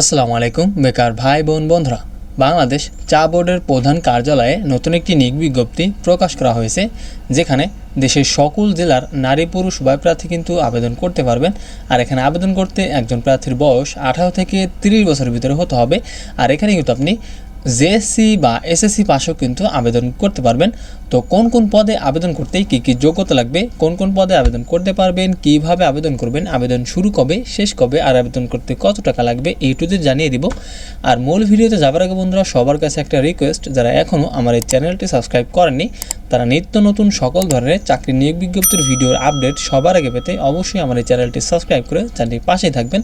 আসসালামু আলাইকুম, বেকার ভাই, বোন, বন্ধুরা। বাংলাদেশ চা বোর্ডের প্রধান কার্যালয়ে নতুন একটি নিয়োগ বিজ্ঞপ্তি প্রকাশ করা হয়েছে, যেখানে দেশের সকল জেলার নারী পুরুষ উভয় প্রার্থী কিন্তু আবেদন করতে পারবেন। আর এখানে আবেদন করতে একজন প্রার্থীর বয়স আঠারো থেকে তিরিশ বছরের ভিতরে হতে হবে। আর এখানে কিন্তু আপনি জেএসসি বা এসএসসি পাশেও কিন্তু আবেদন করতে পারবেন। তো কোন কোন পদে আবেদন করতে কী কী যোগ্যতা লাগবে, কোন কোন পদে আবেদন করতে পারবেন, কীভাবে আবেদন করবেন, আবেদন শুরু কবে, শেষ কবে, আর আবেদন করতে কত টাকা লাগবে এই টুতে জানিয়ে দিব। আর মূল ভিডিওতে যাবার আগে বন্ধুরা, সবার কাছে একটা রিকোয়েস্ট যারা এখনও আমার এই চ্যানেলটি সাবস্ক্রাইব করেননি, তারা নিত্য নতুন সকল ধরনের চাকরি নিয়োগ বিজ্ঞপ্তির ভিডিওর আপডেট সবার আগে পেতে অবশ্যই আমার এই চ্যানেলটি সাবস্ক্রাইব করে চ্যানেলটির পাশেই থাকবেন।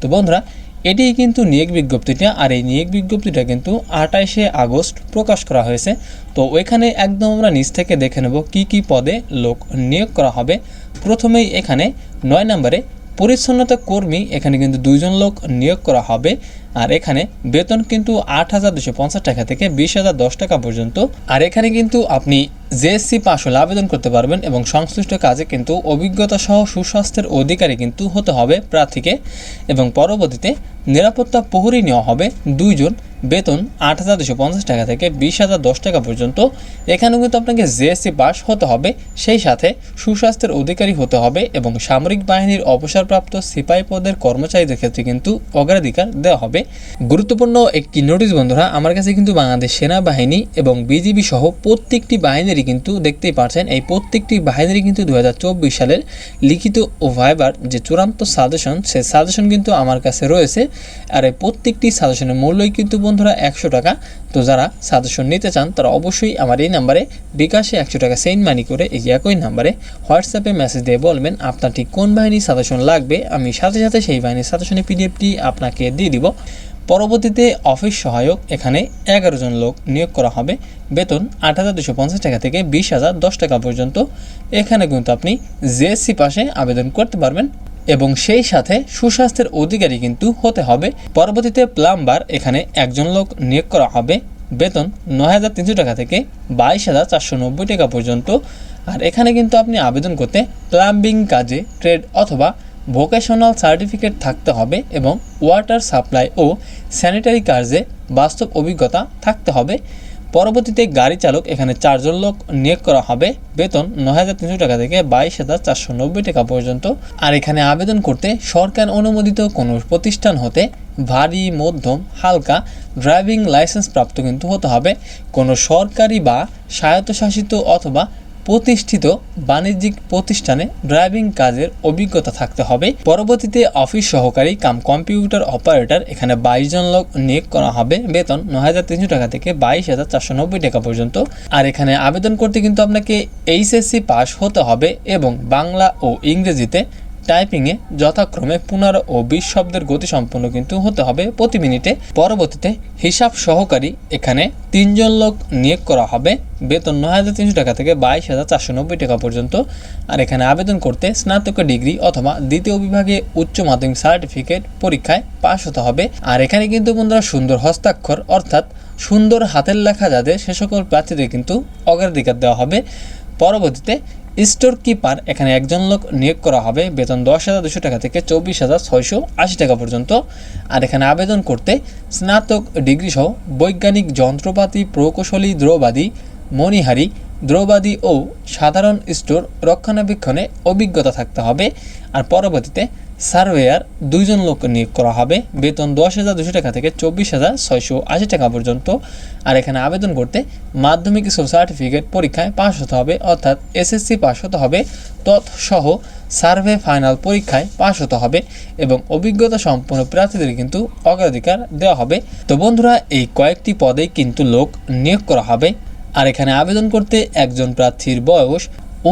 তো বন্ধুরা এটিই কিন্তু নিয়োগ বিজ্ঞপ্তিটা, আর এই নিয়োগ বিজ্ঞপ্তিটা কিন্তু আঠাইশে আগস্ট প্রকাশ করা হয়েছে। তো ওইখানে একদম আমরা নিচ থেকে দেখে নেব কি কি পদে লোক নিয়োগ করা হবে। প্রথমেই এখানে নয় নম্বরে পরিচ্ছন্নতা কর্মী, এখানে কিন্তু দুইজন লোক নিয়োগ করা হবে। আর এখানে বেতন কিন্তু আট হাজার দুশো পঞ্চাশ টাকা থেকে বিশ হাজার দশ টাকা পর্যন্ত। আর এখানে কিন্তু আপনি জেএসসি পাশ হলে আবেদন করতে পারবেন এবং সংশ্লিষ্ট কাজে কিন্তু অভিজ্ঞতা সহ সুস্বাস্থ্যের অধিকারী কিন্তু হতে হবে প্রার্থীকে এবং পরবর্তীতে নিরাপত্তা প্রহরী নেওয়া হবে দুইজন বেতন আট হাজার দুশো পঞ্চাশ টাকা থেকে বিশ হাজার দশ টাকা পর্যন্ত। এখানেও কিন্তু আপনাকে জেএসসি পাস হতে হবে, সেই সাথে সুস্বাস্থ্যের অধিকারী হতে হবে এবং সামরিক বাহিনীর অবসরপ্রাপ্ত সিপাহী পদের কর্মচারীদের ক্ষেত্রে কিন্তু অগ্রাধিকার দেওয়া হবে। গুরুত্বপূর্ণ একটি নোটিশ, বন্ধুরা, আমার কাছে কিন্তু বাংলাদেশ সেনাবাহিনী এবং বিজিবি সহ প্রত্যেকটি বাহিনীরই কিন্তু দেখতেই পাচ্ছেন, এই প্রত্যেকটি বাহিনীরই কিন্তু দু হাজার চব্বিশ সালের লিখিত ও ভাইবার যে চূড়ান্ত সাজেশন সে সাজেশন কিন্তু আমার কাছে রয়েছে। আর এই প্রত্যেকটি সাজেশনের মূল্যই কিন্তু বন্ধুরা একশো টাকা। তো যারা সাজেশন নিতে চান, তারা অবশ্যই আমার এই নাম্বারে বিকাশে একশো টাকা সেন্ড মানি করে এই একই নাম্বারে হোয়াটসঅ্যাপে মেসেজ দিয়ে বলবেন, আপনার ঠিক কোন বাহিনীর সাজেশন লাগবে, আমি সাথে সাথে সেই বাহিনীর সাজেশনের পিডিএফটি আপনাকে দিয়ে দিব। পরবর্তীতে অফিস সহায়ক, এখানে এগারো জন লোক নিয়োগ করা হবে। বেতন আট হাজার দুশো পঞ্চাশ টাকা থেকে বিশ হাজার দশ টাকা পর্যন্ত। এখানে কিন্তু আপনি জেএসসি পাশে আবেদন করতে পারবেন। এবং সেই সাথে সুস্বাস্থ্যের অধিকারী কিন্তু হতে হবে। পরবর্তীতে প্লাম্বার এখানে একজন লোক নিয়োগ করা হবে। বেতন নয় হাজার তিনশো টাকা থেকে বাইশ হাজার চারশো নব্বই টাকা পর্যন্ত। আর এখানে কিন্তু আপনি আবেদন করতে প্লাম্বিং কাজে ট্রেড অথবা ভোকেশনাল সার্টিফিকেট থাকতে হবে এবং ওয়াটার সাপ্লাই ও স্যানিটারি কাজে বাস্তব অভিজ্ঞতা থাকতে হবে। পরবর্তীতে গাড়ি চালক এখানে চারজন লোক নিয়োগ করা হবে। বেতন নয় হাজার তিনশো টাকা থেকে বাইশ হাজার চারশো নব্বই টাকা পর্যন্ত। আর এখানে আবেদন করতে সরকার অনুমোদিত কোনো প্রতিষ্ঠান হতে ভারী, মধ্যম, হালকা ড্রাইভিং লাইসেন্স প্রাপ্ত কিন্তু হতে হবে। কোনো সরকারি বা স্বায়ত্তশাসিত অথবা প্রতিষ্ঠিত বাণিজ্যিক প্রতিষ্ঠানে ড্রাইভিং কাজের অভিজ্ঞতা থাকতে হবে। পরবর্তীতে অফিস সহকারী কাম কম্পিউটার অপারেটর এখানে বাইশ জন লোক নিয়োগ করা হবে। বেতন নয় হাজার তিনশো টাকা থেকে বাইশ হাজার চারশো নব্বই টাকা পর্যন্ত। আর এখানে আবেদন করতে কিন্তু আপনাকে এইচএসসি পাস হতে হবে এবং বাংলা ও ইংরেজিতে টাইপিংয়ে যথাক্রমে পনেরো ও বিশ শব্দের গতি সম্পন্ন কিন্তু হতে হবে প্রতি মিনিটে। পরবর্তীতে হিসাব সহকারী এখানে তিনজন লোক নিয়োগ করা হবে। বেতন নয় হাজার তিনশো টাকা থেকে বাইশ হাজার চারশো নব্বই টাকা পর্যন্ত। আর এখানে আবেদন করতে স্নাতক ডিগ্রি অথবা দ্বিতীয় বিভাগে উচ্চ মাধ্যমিক সার্টিফিকেট পরীক্ষায় পাশ হতে হবে। আর এখানে কিন্তু বন্ধুরা সুন্দর হস্তাক্ষর অর্থাৎ সুন্দর হাতের লেখা যাদের সে সকল প্রার্থীদের কিন্তু অগ্রাধিকার দেওয়া হবে। পরবর্তীতে স্টোর কিপার, এখানে একজন লোক নিয়োগ করা হবে, বেতন দশ হাজার দুশো টাকা থেকে চব্বিশ হাজার ছয়শো আশি টাকা পর্যন্ত। আর এখানে আবেদন করতে স্নাতক ডিগ্রি সহ বৈজ্ঞানিক যন্ত্রপাতি, প্রকৌশলী দ্রৌবাদী মণিহারি দ্রৌবাদী ও সাধারণ স্টোর রক্ষণাবেক্ষণে অভিজ্ঞতা থাকতে হবে। আর পরবর্তীতে সার্ভেয়ার দুইজন লোক নিয়োগ করা হবে। বেতন দশ হাজার দুশো টাকা থেকে চব্বিশ হাজার ছয়শো আশি টাকা পর্যন্ত। আর এখানে আবেদন করতে মাধ্যমিক স্কুল সার্টিফিকেট পরীক্ষায় পাশ হতে হবে, অর্থাৎ এসএসসি পাশ হতে হবে। তৎসহ সার্ভে ফাইনাল পরীক্ষায় পাশ হতে হবে এবং অভিজ্ঞতা সম্পন্ন প্রার্থীদের কিন্তু অগ্রাধিকার দেওয়া হবে। তো বন্ধুরা, এই কয়েকটি পদে কিন্তু লোক নিয়োগ করা হবে। আর এখানে আবেদন করতে একজন প্রার্থীর বয়স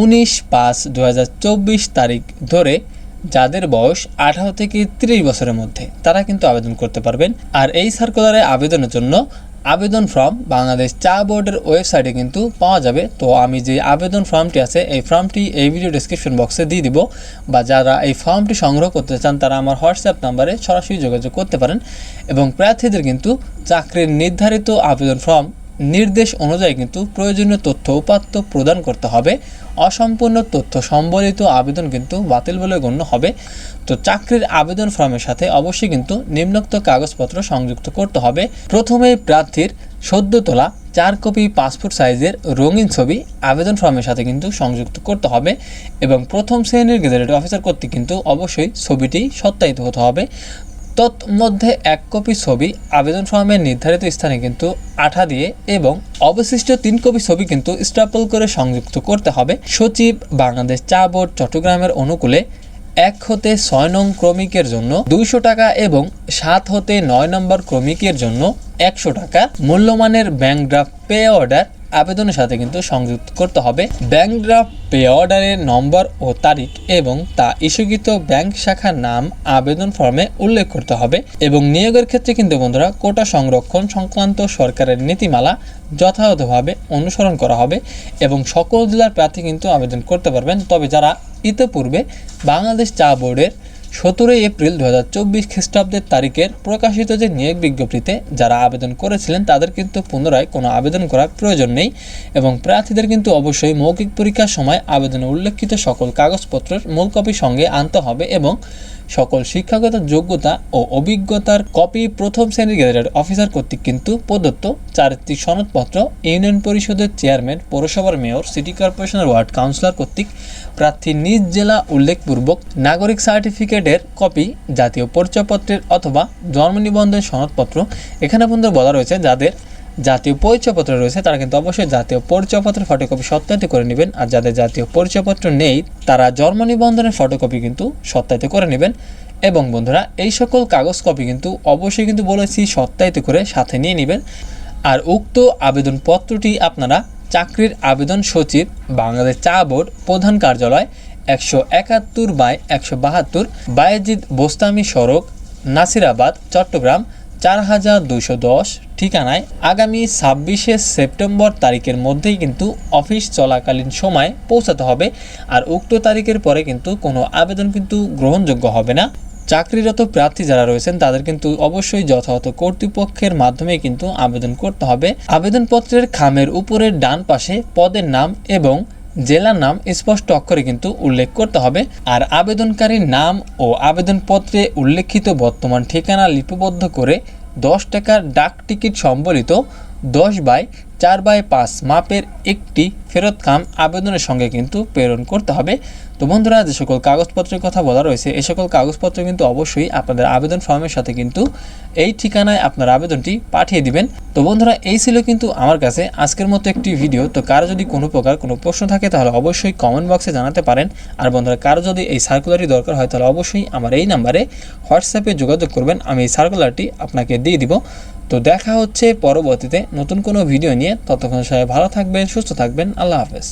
উনিশ পাঁচ দু তারিখ ধরে। যাদের বয়স আঠারো থেকে তিরিশ বছরের মধ্যে, তারা কিন্তু আবেদন করতে পারবেন। আর এই সার্কুলারে আবেদনের জন্য আবেদন ফর্ম বাংলাদেশ চা বোর্ডের ওয়েবসাইটে কিন্তু পাওয়া যাবে। তো আমি যে আবেদন ফর্মটি আছে, এই ফর্মটি এই ভিডিও ডিসক্রিপশন বক্সে দিয়ে দিব। বা যারা এই ফর্মটি সংগ্রহ করতে চান, তারা আমার হোয়াটসঅ্যাপ নাম্বারে সরাসরি যোগাযোগ করতে পারেন। এবং প্রার্থীদের কিন্তু চাকরির নির্ধারিত আবেদন ফর্ম নির্দেশ অনুযায়ী কিন্তু প্রয়োজনীয় তথ্য উপাত্ত প্রদান করতে হবে। অসম্পূর্ণ তথ্য সম্বলিত আবেদন কিন্তু বাতিল বলে গণ্য হবে। তো চাকরির আবেদন ফর্মের সাথে অবশ্যই কিন্তু নিম্নোক্ত কাগজপত্র সংযুক্ত করতে হবে। প্রথমে প্রার্থীর সদ্য তোলা চার কপি পাসপোর্ট সাইজের রঙিন ছবি আবেদন ফর্মের সাথে কিন্তু সংযুক্ত করতে হবে এবং প্রথম শ্রেণির গেজেটেড অফিসার কর্তৃক কিন্তু অবশ্যই ছবিটি সত্যায়িত হতে হবে। তৎমধ্যে এক কপি ছবি আবেদন ফর্মের নির্ধারিত স্থানে কিন্তু আঠা দিয়ে এবং অবশিষ্ট তিন কপি ছবি কিন্তু স্টাপল করে সংযুক্ত করতে হবে। সচিব, বাংলাদেশ চা বোর্ড, চট্টগ্রামের অনুকূলে এক হতে ছয় নং ক্রমিকের জন্য দুইশো টাকা এবং সাত হতে নয় নম্বর ক্রমিকের জন্য একশো টাকা। মূল্যমানের ব্যাংক ড্রাফট পে অর্ডার আবেদনের সাথে কিন্তু সংযুক্ত করতে হবে। ব্যাংক ড্রাফট পে অর্ডারের নম্বর ও তারিখ এবং তা ইস্যুকৃত ব্যাংক শাখার নাম আবেদন ফর্মে উল্লেখ করতে হবে এবং নিয়োগের ক্ষেত্রে কিন্তু বন্ধুরা কোটা সংরক্ষণ সংক্রান্ত সরকারের নীতিমালা যথাযথভাবে অনুসরণ করা হবে এবং সকল জেলার প্রার্থী কিন্তু আবেদন করতে পারবেন। তবে যারা ইতিপূর্বে বাংলাদেশ চা বোর্ডের সতেরোই এপ্রিল দু হাজার চব্বিশ খ্রিস্টাব্দের তারিখের প্রকাশিত যে নিয়োগ বিজ্ঞপ্তিতে যারা আবেদন করেছিলেন, তাদের কিন্তু পুনরায় কোনো আবেদন করার প্রয়োজন নেই এবং প্রার্থীদের কিন্তু অবশ্যই মৌখিক পরীক্ষার সময় আবেদনে উল্লেখিত সকল কাগজপত্রের মূল কপি সঙ্গে আনতে হবে এবং সকল শিক্ষাগত যোগ্যতা ও অভিজ্ঞতার কপি প্রথম শ্রেণির গেজেটেড অফিসার কর্তৃক কিন্তু প্রদত্ত চারিত্রিক সনদপত্র ইউনিয়ন পরিষদের চেয়ারম্যান, পৌরসভার মেয়র, সিটি কর্পোরেশনের ওয়ার্ড কাউন্সিলর কর্তৃক প্রার্থী নিজ জেলা উল্লেখপূর্বক নাগরিক সার্টিফিকেটের কপি, জাতীয় পরিচয়পত্রের অথবা জন্ম নিবন্ধন সনদপত্র এখানে বন্ধু বলা রয়েছে যাদের জাতীয় পরিচয়পত্র রয়েছে, তারা কিন্তু অবশ্যই জাতীয় পরিচয়পত্রের ফটোকপি সত্যায়িত করে নেবেন। আর যাদের জাতীয় পরিচয়পত্র নেই, তারা জন্ম নিবন্ধনের ফটোকপি কিন্তু সত্যায়িত করে নেবেন। এবং বন্ধুরা, এই সকল কাগজ কপি কিন্তু অবশ্যই কিন্তু বলেছি সত্যায়িত করে সাথে নিয়ে নেবেন। আর উক্ত আবেদনপত্রটি আপনারা চাকরির আবেদন সচিব, বাংলাদেশ চা বোর্ড প্রধান কার্যালয়, একশো একাত্তর বাই একশো বাহাত্তর, বায়েজিদ বোস্তামি সড়ক, নাসিরাবাদ, চট্টগ্রাম চার হাজার দুইশো দশ ঠিকানায় আগামী ছাব্বিশে সেপ্টেম্বর তারিখের মধ্যেই কিন্তু অফিস চলাকালীন সময় পৌঁছাতে হবে আর উক্ত তারিখের পরে কিন্তু কোনো আবেদন কিন্তু গ্রহণযোগ্য হবে না। চাকরিরত প্রার্থী যারা রয়েছেন, তাদের কিন্তু অবশ্যই যথাযথ কর্তৃপক্ষের মাধ্যমে কিন্তু আবেদন করতে হবে। আবেদনপত্রের খামের উপরের ডান পাশে পদের নাম এবং জেলার নাম স্পষ্ট অক্ষরে কিন্তু উল্লেখ করতে হবে। আর আবেদনকারীর নাম ও আবেদনপত্রে উল্লেখিত বর্তমান ঠিকানা লিপিবদ্ধ করে দশ টাকার ডাক টিকিট সম্বলিত দশ বাই চার বাই পাঁচ মাপের একটি ফেরত কাম আবেদনের সঙ্গে কিন্তু প্রেরণ করতে হবে। তো বন্ধুরা, যে সকল কাগজপত্রের কথা বলা রয়েছে এই সকল কাগজপত্র কিন্তু অবশ্যই আপনাদের আবেদন ফর্মের সাথে কিন্তু এই ঠিকানায় আপনার আবেদনটি পাঠিয়ে দিবেন। তো বন্ধুরা, এই ছিল কিন্তু আমার কাছে আজকের মতো একটি ভিডিও। তো কারও যদি কোনো প্রকার কোনো প্রশ্ন থাকে, তাহলে অবশ্যই কমেন্ট বক্সে জানাতে পারেন। আর বন্ধুরা, কারও যদি এই সার্কুলারটি দরকার হয়, তাহলে অবশ্যই আমার এই নাম্বারে হোয়াটসঅ্যাপে যোগাযোগ করবেন। আমি এই সার্কুলারটি আপনাকে দিয়ে দিব। তো দেখা হচ্ছে পরবর্তীতে নতুন কোনো ভিডিও নিয়ে। ততক্ষণ সবাই ভালো থাকবেন, সুস্থ থাকবেন। আল্লাহ হাফেজ।